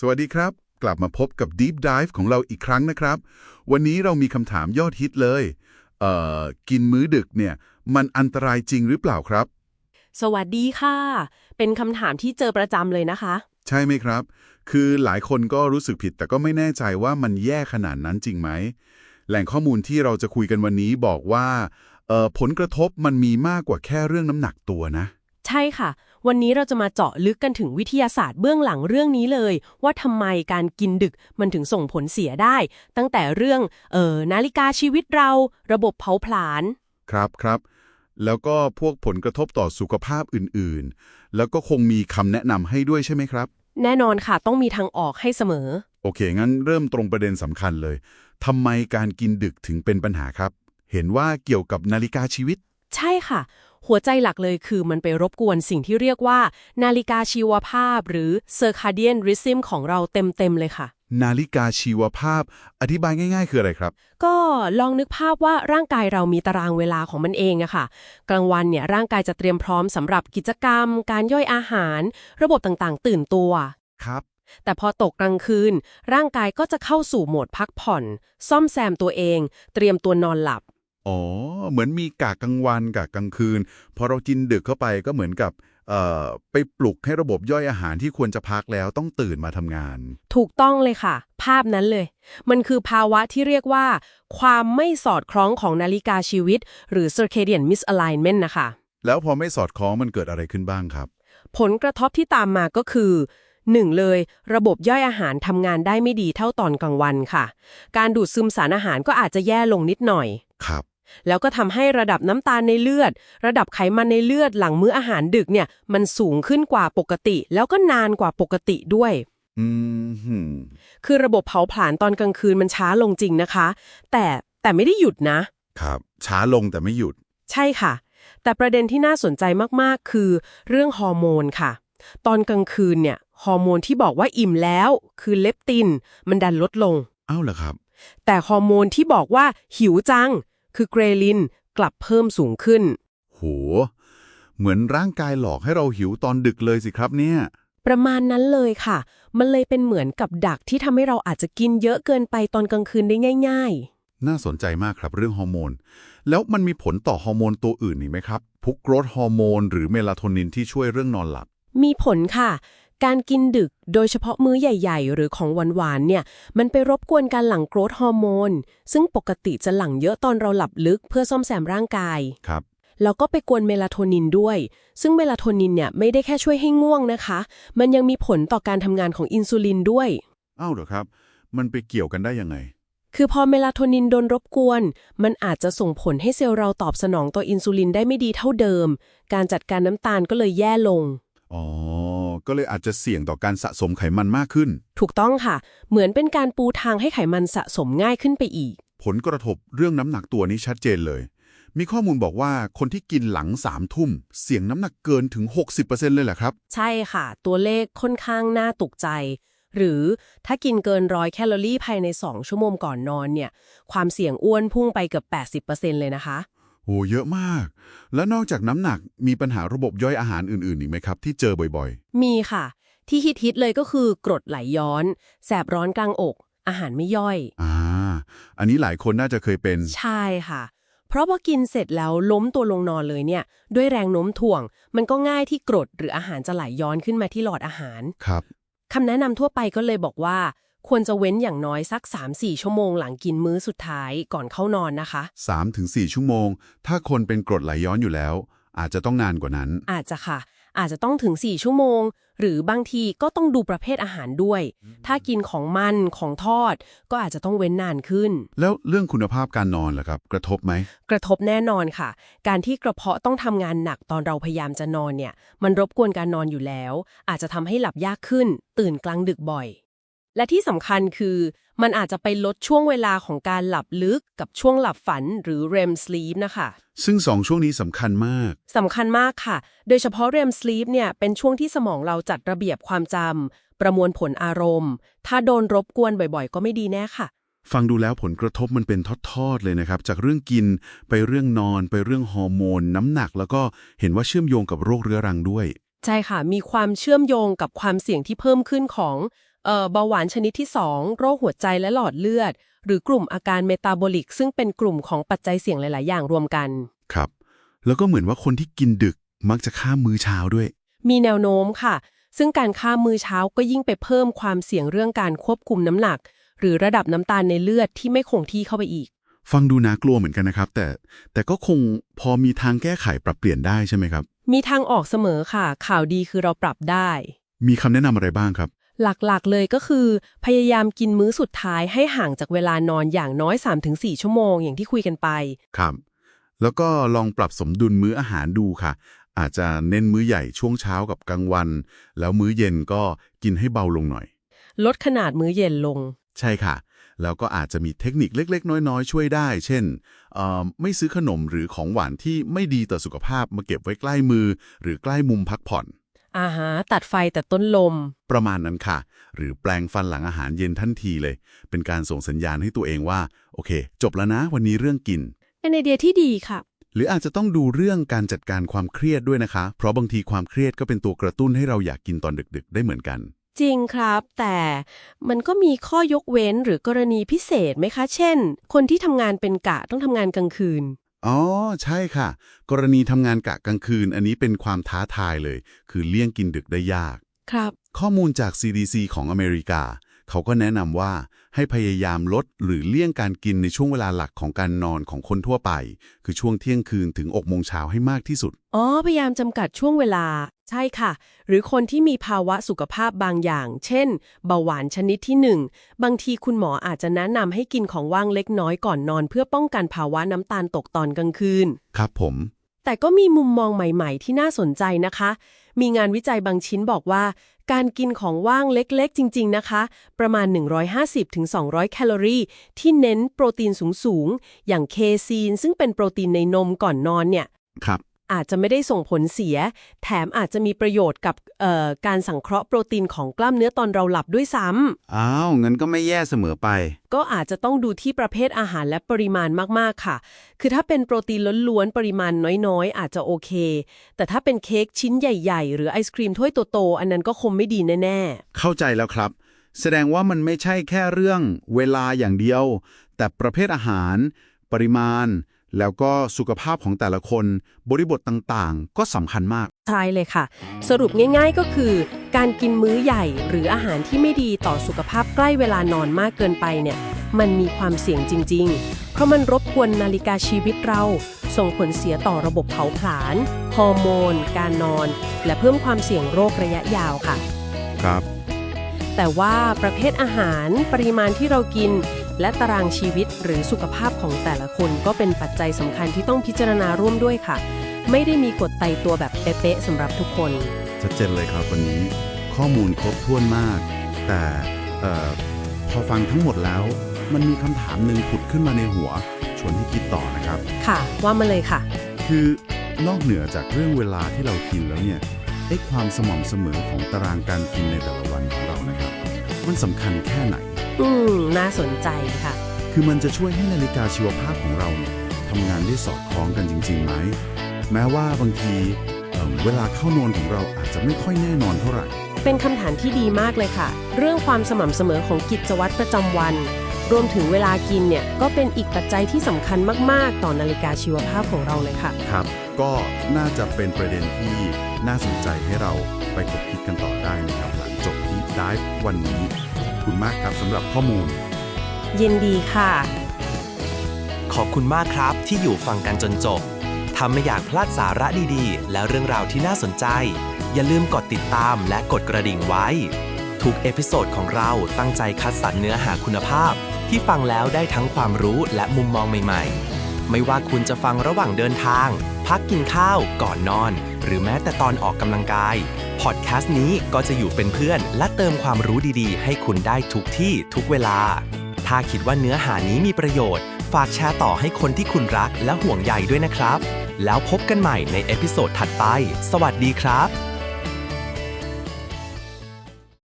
สวัสดีครับ กลับมาพบกับ Deep Dive ของเราอีกครั้งนะครับ วันนี้เรามีคำถามยอดฮิตเลยเอ่อกินมื้อดึกเนี่ย มันอันตรายจริงหรือเปล่าครับ สวัสดีค่ะ เป็นคำถามที่เจอประจำเลยนะคะ ใช่ไหมครับ คือหลายคนก็รู้สึกผิด แต่ก็ไม่แน่ใจว่ามันแย่ขนาดนั้นจริงไหม แหล่งข้อมูลที่เราจะคุยกันวันนี้บอกว่าเอ่อผลกระทบมันมีมากกว่าแค่เรื่องน้ำหนักตัวนะ ใช่ค่ะ วันนี้เราจะมาเจาะลึกกันถึงวิทยาศาสตร์เบื้องหลังเรื่องนี้เลย ว่าทำไมการกินดึกมันถึงส่งผลเสียได้ ตั้งแต่เรื่องเอ่อนาฬิกาชีวิตเรา ระบบเผาผลาญครับครับ แล้วก็พวกผลกระทบต่อสุขภาพอื่นๆ แล้วก็คงมีคำแนะนำให้ด้วยใช่ไหมครับ แน่นอนค่ะต้องมีทางออกให้เสมอ โอเค งั้นเริ่มตรงประเด็นสำคัญเลยทำไมการกินดึกถึงเป็นปัญหาครับ เห็นว่าเกี่ยวกับนาฬิกาชีวิต ใช่ค่ะ หัวใจหลักเลยคือมันไปรบกวนสิ่งที่เรียกว่า นาฬิกาชีวภาพหรือ circadian rhythm ของเราเต็ม ๆ เลยค่ะ นาฬิกาชีวภาพ อธิบายง่ายๆ คืออะไรครับ ก็ลองนึกภาพว่าร่างกายเรามีตารางเวลาของมันเองอะค่ะ กลางวันเนี่ยร่างกายจะเตรียมพร้อมสำหรับกิจกรรม การย่อยอาหาร ระบบต่างๆ ตื่นตัว ครับ แต่พอตกกลางคืน ร่างกายก็จะเข้าสู่โหมดพักผ่อน ซ่อมแซมตัวเอง เตรียมตัวนอนหลับ อ๋อ เหมือนมีกะกลางวันกะกลางคืน พอเรากินดึกเข้าไปก็เหมือนกับเอ่อไปปลุกให้ระบบย่อยอาหารที่ควรจะพักแล้วต้องตื่นมาทำงาน ถูกต้องเลยค่ะ ภาพนั้นเลย มันคือภาวะที่เรียกว่า ความไม่สอดคล้องของนาฬิกาชีวิต หรือ circadian misalignment นะคะ แล้วพอไม่สอดคล้องมันเกิดอะไรขึ้นบ้างครับ ผลกระทบที่ตามมาก็คือ 1. เลย ระบบย่อยอาหารทำงานได้ไม่ดีเท่าตอนกลางวันค่ะ การดูดซึมสารอาหารก็อาจจะแย่ลงนิดหน่อย ครับ แล้วก็ทำให้ระดับน้ำตาลในเลือด ระดับไขมันในเลือดหลังมื้ออาหารดึกเนี่ย มันสูงขึ้นกว่าปกติ แล้วก็นานกว่าปกติด้วยอืมหืมคือระบบเผาผลาญตอนกลางคืนมันช้าลงจริงนะคะ แต่แต่ไม่ได้หยุดนะ ครับ ช้าลงแต่ไม่หยุด ใช่ค่ะ แต่ประเด็นที่น่าสนใจมากๆ คือ เรื่องฮอร์โมนค่ะ ตอนกลางคืนเนี่ยฮอร์โมนที่บอกว่าอิ่มแล้ว คือเลปติน มันดันลดลงเอ้าเหรอครับ แต่ฮอร์โมนที่บอกว่าหิวจัง คือเกรลินกลับเพิ่มสูงขึ้น โห เหมือนร่างกายหลอกให้เราหิวตอนดึกเลยสิครับเนี่ย ประมาณนั้นเลยค่ะ มันเลยเป็นเหมือนกับดักที่ทำให้เราอาจจะกินเยอะเกินไปตอนกลางคืนได้ง่ายน่าสนใจมากครับเรื่องฮอร์โมน แล้วมันมีผลต่อฮอร์โมนตัวอื่นอีกไหมครับพวกโกรทฮอร์โมนหรือเมลาโทนินที่ช่วยเรื่องนอนหลับๆมีผลค่ะ การกินดึกโดยเฉพาะมื้อใหญ่ ๆ หรือของหวานๆเนี่ย มันไปรบกวนการหลั่งโกรทฮอร์โมน ซึ่งปกติจะหลั่งเยอะตอนเราหลับลึกเพื่อซ่อมแซมร่างกาย ครับ แล้วก็ไปกวนเมลาโทนินด้วย ซึ่งเมลาโทนินเนี่ยไม่ได้แค่ช่วยให้ง่วงนะคะ มันยังมีผลต่อการทำงานของอินซูลินด้วยเอ้าเหรอครับ มันไปเกี่ยวกันได้ยังไง คือพอเมลาโทนินโดนรบกวน มันอาจจะส่งผลให้เซลล์เราตอบสนองต่ออินซูลินได้ไม่ดีเท่าเดิม การจัดการน้ำตาลก็เลยแย่ลง อ๋อ ก็เลยอาจจะเสี่ยงต่อการสะสมไขมันมากขึ้น ถูกต้องค่ะ เหมือนเป็นการปูทางให้ไขมันสะสมง่ายขึ้นไปอีก ผลกระทบเรื่องน้ำหนักตัวนี้ชัดเจนเลย มีข้อมูลบอกว่าคนที่กินหลังสามทุ่ม เสี่ยงน้ำหนักเกินถึง 60%เลยแหละครับ ใช่ค่ะ ตัวเลขค่อนข้างน่าตกใจ หรือถ้ากินเกินร้อยแคลอรี่ภายใน 2 ชั่วโมงก่อนนอนเนี่ย ความเสี่ยงอ้วนพุ่งไปเกือบ 80%เลยนะคะ โหเยอะมาก แล้วนอกจากน้ำหนักมีปัญหาระบบย่อยอาหารอื่นๆอีกไหมครับ ที่เจอบ่อยมีค่ะ ที่ฮิตๆเลยก็คือกรดไหลย้อน แสบร้อนกลางอก อาหารไม่ย่อย ๆ อ่า อันนี้หลายคนน่าจะเคยเป็น ใช่ค่ะ เพราะพอกินเสร็จแล้วล้มตัวลงนอนเลยเนี่ย ด้วยแรงโน้มถ่วง มันก็ง่ายที่กรดหรืออาหารจะไหลย้อนขึ้นมาที่หลอดอาหารครับ คำแนะนำทั่วไปก็เลยบอกว่า ควรจะเว้นอย่างน้อยสัก 3-4 ชั่วโมงหลังกินมื้อสุดท้ายก่อนเข้านอนนะคะ 3-4 ชั่วโมง ถ้าคนเป็นกรดไหลย้อนอยู่แล้ว อาจจะต้องนานกว่านั้น อาจจะค่ะ อาจจะต้องถึง 4 ชั่วโมง หรือบางทีก็ต้องดูประเภทอาหารด้วย ถ้ากินของมันของทอด ก็อาจจะต้องเว้นนานขึ้น แล้วเรื่องคุณภาพการนอนล่ะครับ กระทบไหม กระทบแน่นอนค่ะ การที่กระเพาะต้องทำงานหนักตอนเราพยายามจะนอนเนี่ย มันรบกวนการนอนอยู่แล้ว อาจจะทำให้หลับยากขึ้น ตื่นกลางดึกบ่อย และที่สำคัญคือมันอาจจะไปลดช่วงเวลาของการหลับลึกกับช่วงหลับฝันหรือ REM sleep นะคะ ซึ่งสองช่วงนี้สำคัญมากสำคัญมากค่ะ โดยเฉพาะ REM sleep เนี่ยเป็นช่วงที่สมองเราจัดระเบียบความจำประมวลผลอารมณ์ ถ้าโดนรบกวนบ่อยๆ ก็ไม่ดีแน่ค่ะ ฟังดูแล้วผลกระทบมันเป็นทอดๆเลยนะครับ จากเรื่องกินไปเรื่องนอน ไปเรื่องฮอร์โมน น้ำหนัก แล้วก็เห็นว่าเชื่อมโยงกับโรคเรื้อรังด้วย ใช่ค่ะ มีความเชื่อมโยงกับความเสี่ยงที่เพิ่มขึ้นของเอ่อ เบาหวานชนิดที่ 2 โรคหัวใจและหลอดเลือด หรือกลุ่มอาการเมตาบอลิก ซึ่งเป็นกลุ่มของปัจจัยเสี่ยงหลาย ๆ อย่างรวมกัน ครับ แล้วก็เหมือนว่าคนที่กินดึกมักจะข้ามมื้อเช้าด้วย มีแนวโน้มค่ะ ซึ่งการข้ามมื้อเช้าก็ยิ่งไปเพิ่มความเสี่ยงเรื่องการควบคุมน้ำหนัก หรือระดับน้ำตาลในเลือดที่ไม่คงที่เข้าไปอีก ฟังดูน่ากลัวเหมือนกันนะครับ แต่แต่ก็คงพอมีทางแก้ไขปรับเปลี่ยนได้ใช่ไหมครับ มีทางออกเสมอค่ะ ข่าวดีคือเราปรับได้ มีคำแนะนำอะไรบ้างครับ หลักๆ เลยก็คือ พยายามกินมื้อสุดท้ายให้ห่างจากเวลานอนอย่างน้อย 3-4 ชั่วโมงอย่างที่คุยกันไป ครับ แล้วก็ลองปรับสมดุลมื้ออาหารดูค่ะ อาจจะเน้นมื้อใหญ่ช่วงเช้ากับกลางวัน แล้วมื้อเย็นก็กินให้เบาลงหน่อย ลดขนาดมื้อเย็นลง ใช่ค่ะ แล้วก็อาจจะมีเทคนิคเล็ก ๆ น้อย ๆ ช่วยได้ เช่นเอ่อไม่ซื้อขนมหรือของหวานที่ไม่ดีต่อสุขภาพมาเก็บไว้ใกล้มือ หรือใกล้มุมพักผ่อน อาหารตัดไฟแต่ต้นลม ประมาณนั้นค่ะ หรือแปลงฟันหลังอาหารเย็นทันทีเลย เป็นการส่งสัญญาณให้ตัวเองว่า โอเค จบแล้วนะ วันนี้เรื่องกิน เป็นไอเดียที่ดีค่ะ หรืออาจจะต้องดูเรื่องการจัดการความเครียดด้วยนะคะ เพราะบางทีความเครียดก็เป็นตัวกระตุ้นให้เราอยากกินตอนดึก ๆ ได้เหมือนกัน จริงครับ แต่มันก็มีข้อยกเว้นหรือกรณีพิเศษไหมคะ เช่น คนที่ทำงานเป็นกะต้องทำงานกลางคืน อ๋อ ใช่ค่ะ กรณีทำงานกะกลางคืน อันนี้เป็นความท้าทายเลย คือเลี่ยงกินดึกได้ยาก ครับ ข้อมูลจาก CDC ของอเมริกา เขาก็แนะนำว่าให้พยายามลดหรือเลี่ยงการกินในช่วงเวลาหลักของการนอนของคนทั่วไป คือช่วงเที่ยงคืนถึง6โมงเช้าให้มากที่สุด อ๋อ พยายามจำกัดช่วงเวลา ใช่ค่ะ หรือคนที่มีภาวะสุขภาพบางอย่าง เช่น เบาหวานชนิดที่หนึ่งบางทีคุณหมออาจจะแนะนำให้กินของว่างเล็กน้อยก่อนนอน เพื่อป้องกันภาวะน้ำตาลตกตอนกลางคืน ครับผม แต่ก็มีมุมมองใหม่ ๆ ที่น่าสนใจนะคะ มีงานวิจัยบางชิ้นบอกว่า การกินของว่างเล็กๆ จริง ๆ นะคะ ประมาณ 150-200 แคลอรี่ ที่เน้นโปรตีนสูงๆ อย่างเคซีน ซึ่งเป็นโปรตีนในนมก่อนนอนเนี่ย ครับ อาจจะไม่ได้ส่งผลเสีย แถมอาจจะมีประโยชน์กับเอ่อการสังเคราะห์โปรตีนของกล้ามเนื้อตอนเราหลับด้วยซ้ำอ้าวงั้นก็ไม่แย่เสมอไป ก็อาจจะต้องดูที่ประเภทอาหารและปริมาณมากๆค่ะ คือถ้าเป็นโปรตีนล้วนๆปริมาณน้อยๆ อาจจะโอเค แต่ถ้าเป็นเค้กชิ้นใหญ่ ๆ หรือไอศครีมถ้วยโตๆอันนั้นก็คงไม่ดีแน่เข้าใจแล้วครับแสดงว่ามันไม่ใช่แค่เรื่องเวลาอย่างเดียว แต่ประเภทอาหาร ปริมาณ แล้วก็สุขภาพของแต่ละคนบริบทต่างๆ ก็สำคัญมากๆใช่เลยค่ะ สรุปง่ายๆก็คือ การกินมื้อใหญ่หรืออาหารที่ไม่ดีต่อสุขภาพใกล้เวลานอนมากเกินไปเนี่ย มันมีความเสี่ยงจริง ๆ เพราะมันรบกวนนาฬิกาชีวิตเรา ส่งผลเสียต่อระบบเผาผลาญฮอร์โมน การนอน และเพิ่มความเสี่ยงโรคระยะยาวค่ะ ครับ แต่ว่าประเภทอาหารปริมาณที่เรากิน และตารางชีวิตหรือสุขภาพของแต่ละคนก็เป็นปัจจัยสำคัญที่ต้องพิจารณาร่วมด้วยค่ะ ไม่ได้มีกฎตายตัวแบบเป๊ะๆสำหรับทุกคนชัดเจนเลยครับวันนี้ ข้อมูลครบถ้วนมาก แต่เอ่อพอฟังทั้งหมดแล้ว มันมีคำถามหนึ่งผุดขึ้นมาในหัว ชวนให้คิดต่อนะครับ ค่ะ ว่ามาเลยค่ะ คือนอกเหนือจากเรื่องเวลาที่เรากินแล้วเนี่ยไอ้ความสม่ำเสมอของตารางการกินในแต่ละวันของเรานะครับ มันสำคัญแค่ไหน อืม น่าสนใจค่ะ คือมันจะช่วยให้นาฬิกาชีวภาพของเราเนี่ยทำงานได้สอดคล้องกันจริงๆไหม แม้ว่าบางทีเอิ่มเวลาเข้านอนของเราอาจจะไม่ค่อยแน่นอนเท่าไหร่ เป็นคำถามที่ดีมากเลยค่ะ เรื่องความสม่ำเสมอของกิจวัตรประจำวัน รวมถึงเวลากินเนี่ยก็เป็นอีกปัจจัยที่สำคัญมากๆ ต่อนาฬิกาชีวภาพของเราเลยค่ะ ครับ ก็น่าจะเป็นประเด็นที่น่าสนใจให้เราไปคบคิดกันต่อได้นะครับ หลังจบที่ได้วันนี้ขอบ คุณมากครับสำหรับข้อมูล ยินดีค่ะ ขอบคุณมากครับที่อยู่ฟังกันจนจบถ้าไม่อยากพลาดสาระดีๆ และเรื่องราวที่น่าสนใจ อย่าลืมกดติดตามและกดกระดิ่งไว้ ทุกเอพิโซดของเราตั้งใจคัดสรรเนื้อหาคุณภาพ ที่ฟังแล้วได้ทั้งความรู้และมุมมองใหม่ ๆ ไม่ว่าคุณจะฟังระหว่างเดินทาง พักกินข้าวก่อนนอน หรือแม้แต่ตอนออกกำลังกายพอดแคสต์นี้ก็จะอยู่เป็นเพื่อน และเติมความรู้ดีๆ ให้คุณได้ทุกที่ทุกเวลา ถ้าคิดว่าเนื้อหานี้มีประโยชน์ ฝากแชร์ต่อให้คนที่คุณรักและห่วงใยด้วยนะครับ แล้วพบกันใหม่ในเอพิโซดถัดไป สวัสดีครับ